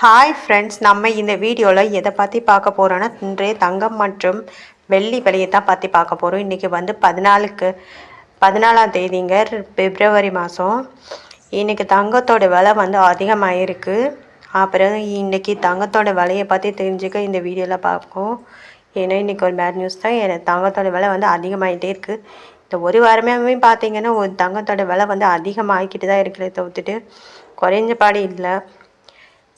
Hi friends நம்ம இந்த வீடியோவில் எதை பற்றி பார்க்க போகிறோன்னா இன்றைய தங்கம் மற்றும் வெள்ளி விலையை தான் பற்றி பார்க்க போகிறோம் இன்றைக்கி வந்து பதினாலுக்கு பதினாலாம் தேதிங்க பிப்ரவரி மாதம் இன்றைக்கி தங்கத்தோட விலை வந்து அதிகமாகிருக்கு அப்புறம் இன்றைக்கி தங்கத்தோட விலையை பற்றி தெரிஞ்சுக்க இந்த வீடியோவில் பார்ப்போம். ஏன்னா இன்றைக்கி ஒரு பேட் நியூஸ் தான். எனக்கு தங்கத்தோட விலை வந்து அதிகமாகிட்டே இருக்குது இந்த ஒரு வாரமே பார்த்தீங்கன்னா ஒரு தங்கத்தோட விலை வந்து அதிகமாகிக்கிட்டு தான் இருக்கிறத தவிர்த்துட்டு குறைஞ்ச பாடு இல்லை.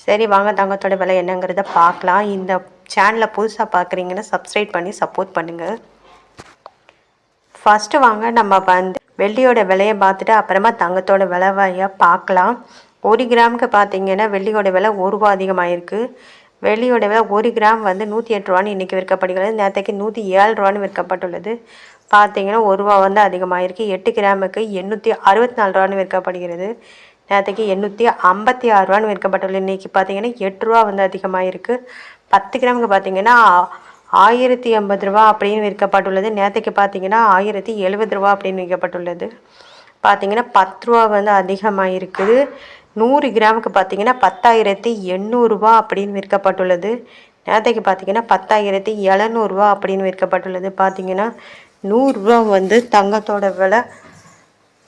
சரி வாங்க தங்கத்தோட விலை என்னங்கிறத பார்க்கலாம். இந்த சேனலை புதுசாக பார்க்குறீங்கன்னா சப்ஸ்கிரைப் பண்ணி சப்போர்ட் பண்ணுங்கள் ஃபஸ்ட்டு வாங்க நம்ம வந்து வெள்ளியோட விலையை பார்த்துட்டு அப்புறமா தங்கத்தோட விலைவாயை பார்க்கலாம். ஒரு கிராமுக்கு பார்த்தீங்கன்னா வெள்ளியோட விலை ஒரு ரூபா அதிகமாகிருக்கு வெள்ளியோட விலை ஒரு கிராம் வந்து நூற்றி எட்டு ரூபான்னு இன்றைக்கி விற்கப்படுகிறது நேற்றுக்கு நூற்றி ஏழு ரூபான்னு விற்கப்பட்டுள்ளது. பார்த்தீங்கன்னா ஒரு ரூபா வந்து அதிகமாகிருக்கு எட்டு கிராமுக்கு எண்ணூற்றி அறுபத்தி நாலு ரூபான்னு விற்கப்படுகிறது. நேற்றுக்கு எண்ணூற்றி ஐம்பத்தி ஆறு ரூபான்னு விற்கப்பட்டுள்ளது இன்றைக்கி பார்த்தீங்கன்னா எட்டு ரூபா வந்து அதிகமாக இருக்குது பத்து கிராமுக்கு பார்த்தீங்கன்னா ஆயிரத்தி எண்பது ரூபா அப்படின்னு விற்கப்பட்டுள்ளது. நேற்றுக்கு பார்த்தீங்கன்னா ஆயிரத்தி எழுபது ரூபா அப்படின்னு விற்கப்பட்டுள்ளது. பார்த்தீங்கன்னா பத்து ரூபா வந்து அதிகமாக இருக்குது நூறு கிராமுக்கு பார்த்தீங்கன்னா பத்தாயிரத்தி எண்ணூறுரூவா அப்படின்னு விற்கப்பட்டுள்ளது. நேற்றுக்கு பார்த்தீங்கன்னா பத்தாயிரத்தி எழுநூறுவா அப்படின்னு விற்கப்பட்டுள்ளது. பார்த்தீங்கன்னா நூறுரூவா வந்து தங்கத்தோட விலை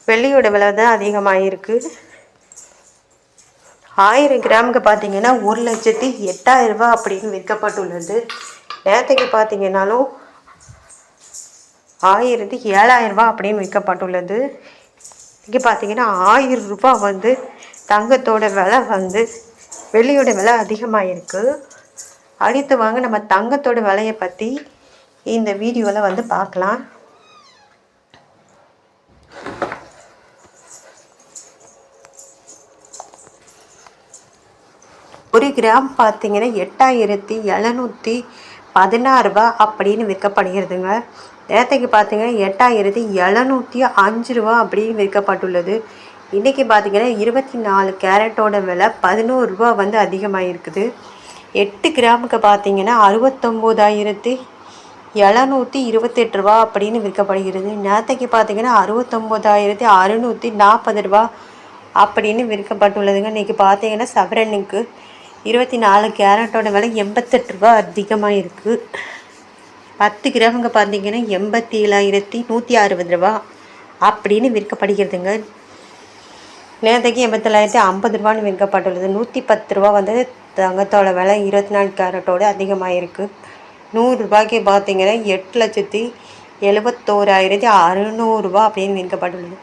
வெள்ளியோட விலை தான் அதிகமாக இருக்குது ஆயிரம் கிராமுக்கு பார்த்தீங்கன்னா ஒரு லட்சத்தி எட்டாயிரம் ரூபாய் அப்படின்னு விற்கப்பட்டுள்ளது. நேற்றுக்கு பார்த்தீங்கன்னாலும் ஆயிரத்தி ஏழாயிரம் அப்படின்னு விற்கப்பட்டுள்ளது. இங்கே பார்த்தீங்கன்னா ஆயிரம் ரூபாய் வந்து தங்கத்தோட விலை வந்து வெள்ளியோட விலை அதிகமாக இருக்குது அடுத்து வாங்க நம்ம தங்கத்தோட விலையை பற்றி இந்த வீடியோவில் வந்து பார்க்கலாம். ஒரு கிராம் பார்த்தீங்கன்னா எட்டாயிரத்தி எழுநூற்றி பதினாறு ரூபா அப்படின்னு விற்கப்படுகிறதுங்க. நேரத்துக்கு பார்த்தீங்கன்னா எட்டாயிரத்தி எழுநூற்றி அஞ்சு ரூபா அப்படின்னு விற்கப்பட்டுள்ளது. இன்றைக்கி பார்த்தீங்கன்னா இருபத்தி நாலு கேரட்டோட விலை பதினோரு ரூபா வந்து அதிகமாக இருக்குது எட்டு கிராமுக்கு பார்த்தீங்கன்னா அறுபத்தொம்போதாயிரத்தி எழுநூற்றி இருபத்தெட்டு ரூபா அப்படின்னு விற்கப்படுகிறது. நேரத்துக்கு பார்த்தீங்கன்னா அறுபத்தொம்போதாயிரத்தி அறுநூற்றி நாற்பது ரூபா அப்படின்னு விற்கப்பட்டுள்ளதுங்க. இன்றைக்கி பார்த்தீங்கன்னா சவரனுக்கு இருபத்தி நாலு கேரட்டோட விலை எண்பத்தெட்டு ரூபா அதிகமாக இருக்குது பத்து கிராமுங்க பார்த்தீங்கன்னா எண்பத்தி ஏழாயிரத்தி நூற்றி அறுபது ரூபா அப்படின்னு விற்கப்படுகிறதுங்க. நேரத்துக்கு எண்பத்தேழாயிரத்தி ஐம்பது ரூபான்னு விற்கப்பட்டுள்ளது. நூற்றி பத்து ரூபா வந்து தங்கத்தோட விலை இருபத்தி நாலு கேரட்டோடு அதிகமாக இருக்குது நூறுரூபாய்க்கு பார்த்தீங்கன்னா எட்டு லட்சத்தி எழுபத்தோராயிரத்தி அறுநூறுபா அப்படின்னு விற்கப்பட்டுள்ளது.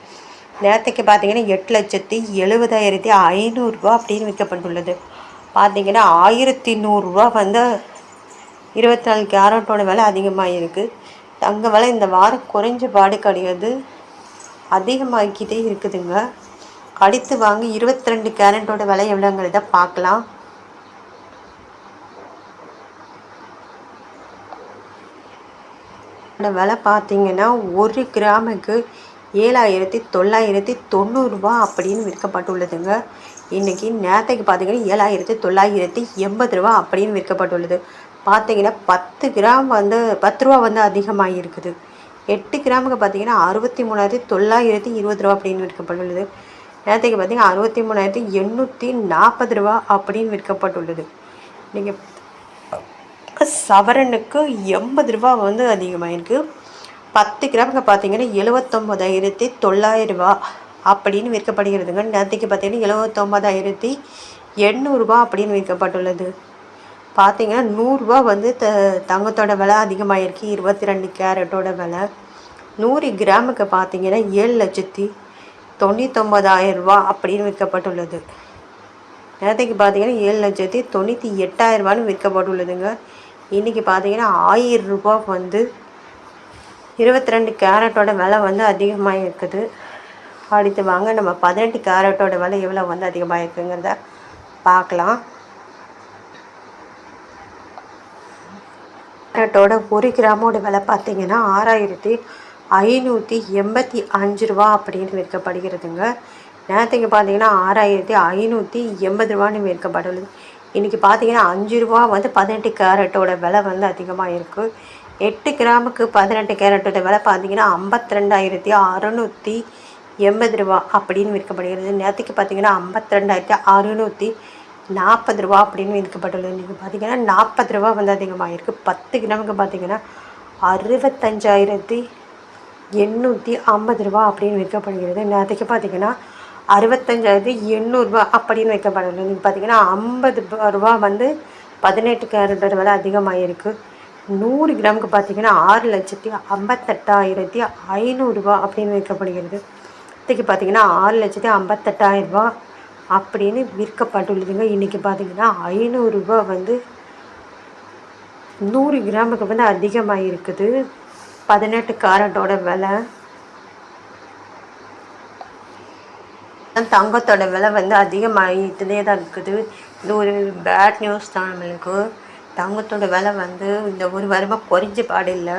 நேரத்துக்கு பார்த்தீங்கன்னா எட்டு லட்சத்தி எழுபதாயிரத்தி ஐநூறுரூபா அப்படின்னு விற்கப்பட்டுள்ளது. பார்த்தீங்கன்னா ஆயிரத்தி நூறுரூவா வந்து இருபத்தி நாலு கேரட்டோட விலை அதிகமாக இருக்குது தங்க விலை இந்த வாரம் குறைஞ்ச பாடு கிடையாது. அதிகமாகிக்கிட்டே இருக்குதுங்க. கடித்து வாங்க இருபத்தி ரெண்டு கேரட்டோட விலை எவ்வளோங்கிறத பார்க்கலாம். விலை பார்த்தீங்கன்னா ஒரு கிராமுக்கு ஏழாயிரத்தி தொள்ளாயிரத்தி தொண்ணூறுரூவா அப்படின்னு விற்கப்பட்டுள்ளதுங்க. இன்றைக்கி நேரத்தைக்கு பார்த்தீங்கன்னா ஏழாயிரத்தி தொள்ளாயிரத்தி எண்பது ரூபா அப்படின்னு விற்கப்பட்டுள்ளது. பார்த்தீங்கன்னா பத்து கிராம் வந்து பத்து ரூபா வந்து அதிகமாக இருக்குது எட்டு கிராமுக்கு பார்த்தீங்கன்னா அறுபத்தி மூணாயிரத்தி தொள்ளாயிரத்தி இருபது ரூபா அப்படின்னு விற்கப்பட்டுள்ளது. நேரத்துக்கு பார்த்தீங்கன்னா அறுபத்தி மூணாயிரத்தி எண்ணூற்றி நாற்பது ரூபா அப்படின்னு விற்கப்பட்டுள்ளது. நீங்கள் சவரனுக்கு எண்பது ரூபா வந்து அதிகமாக இருக்குது பத்து கிராமுக்கு பார்த்தீங்கன்னா எழுவத்தொம்பதாயிரத்தி தொள்ளாயிரரூபா அப்படின்னு விற்கப்படுகிறதுங்க. நேற்றுக்கு பார்த்தீங்கன்னா எழுவத்தொம்பதாயிரத்தி எண்ணூறுரூபா அப்படின்னு விற்கப்பட்டுள்ளது. பார்த்தீங்கன்னா நூறுரூவா வந்து த தங்கத்தோட விலை அதிகமாகிருக்கு இருபத்தி ரெண்டு கேரட்டோட விலை. நூறு கிராமுக்கு பார்த்தீங்கன்னா ஏழு லட்சத்தி தொண்ணூத்தொம்பதாயிரரூபா அப்படின்னு விற்கப்பட்டுள்ளது. நேற்றுக்கு பார்த்தீங்கன்னா ஏழு லட்சத்தி தொண்ணூற்றி எட்டாயிரரூபான்னு விற்கப்பட்டுள்ளதுங்க. இன்றைக்கி பார்த்தீங்கன்னா ஆயிரம் ரூபா வந்து இருபத்தி ரெண்டு கேரட்டோட விலை வந்து அதிகமாக இருக்குது. அடுத்து வாங்க நம்ம பதினெட்டு கேரட்டோட விலை எவ்வளோ வந்து அதிகமாக இருக்குங்கிறத பார்க்கலாம். கேரட்டோட ஒரு கிராமோட விலை பார்த்தீங்கன்னா ஆறாயிரத்தி ஐநூற்றி எண்பத்தி அஞ்சு ரூபா அப்படின்னு விற்கப்படுகிறதுங்க. நேரத்துக்கு பார்த்தீங்கன்னா ஆறாயிரத்தி ஐநூற்றி எண்பது ரூபான்னு விற்கப்படுது. இன்றைக்கி பார்த்தீங்கன்னா அஞ்சு ரூபா வந்து பதினெட்டு கேரட்டோட விலை வந்து அதிகமாக இருக்குது எட்டு கிராமுக்கு பதினெட்டு கேரட்டோட விலை பார்த்தீங்கன்னா ஐம்பத்தி ரெண்டாயிரத்தி அறநூற்றி எண்பது ரூபா அப்படின்னு விற்கப்படுகிறது. நேற்றுக்கு பார்த்தீங்கன்னா ஐம்பத்தி ரெண்டாயிரத்தி அறுநூற்றி நாற்பது ரூபா அப்படின்னு விற்கப்பட்டுள்ளது. இன்றைக்கி பார்த்தீங்கன்னா நாற்பது ரூபா வந்து அதிகமாக இருக்குது பத்து கிராமுக்கு பார்த்தீங்கன்னா அறுபத்தஞ்சாயிரத்தி எண்ணூற்றி ஐம்பது ரூபா அப்படின்னு விற்கப்படுகிறது. நேற்றுக்கு பார்த்தீங்கன்னா அறுபத்தஞ்சாயிரத்தி எண்ணூறுரூவா அப்படின்னு விற்கப்படுகிறது. இன்றைக்கி பார்த்தீங்கன்னா ஐம்பது ரூபா வந்து பதினெட்டு கேரட்டோட விலை அதிகமாக இருக்குது நூறு கிராமுக்கு பார்த்தீங்கன்னா ஆறு லட்சத்தி ஐம்பத்தெட்டாயிரத்தி ஐநூறுரூவா அப்படின்னு விற்கப்படுகிறது இன்றைக்கி பார்த்தீங்கன்னா ஆறு லட்சத்தி ஐம்பத்தெட்டாயிரரூபா அப்படின்னு விற்கப்பட்டுள்ளதுங்க. இன்றைக்கி பார்த்தீங்கன்னா ஐநூறுரூபா வந்து நூறு கிராமுக்கு வந்து அதிகமாக இருக்குது பதினெட்டு கேரட்டோட விலை. தங்கத்தோட விலை வந்து அதிகமாகிட்டே தான் இருக்குது. இது ஒரு பேட் நியூஸ் தான் நம்மளுக்கு. தங்கத்தோட விலை வந்து இந்த ஒரு வாரமாக குறைஞ்ச பாடு இல்லை.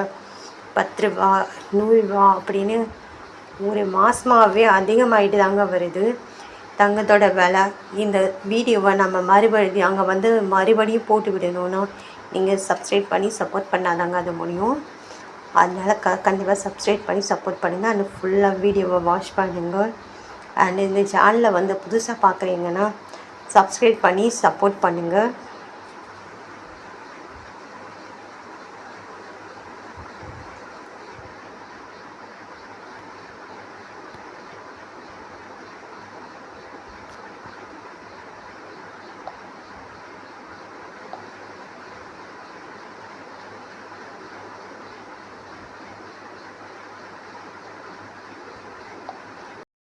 பத்து ரூபா நூறுரூவா அப்படின்னு ஒரு மாதமாகவே அதிகமாகிட்டு தாங்க வருது. தங்கத்தோட விலை இந்த வீடியோவை நம்ம மறுபடியும் அங்கே வந்து மறுபடியும் போட்டு விடணும்னா நீங்கள் சப்ஸ்கிரைப் பண்ணி சப்போர்ட் பண்ணாதாங்க அது முடியும். அதனால் க கண்டிப்பாக சப்ஸ்கிரைப் பண்ணி சப்போர்ட் பண்ணுங்கள் அந்த ஃபுல்லாக வீடியோவை வாட்ச் பண்ணுங்கள் அண்ட் இந்த சேனலில் வந்து புதுசாக பார்க்குறீங்கன்னா சப்ஸ்கிரைப் பண்ணி சப்போர்ட் பண்ணுங்கள்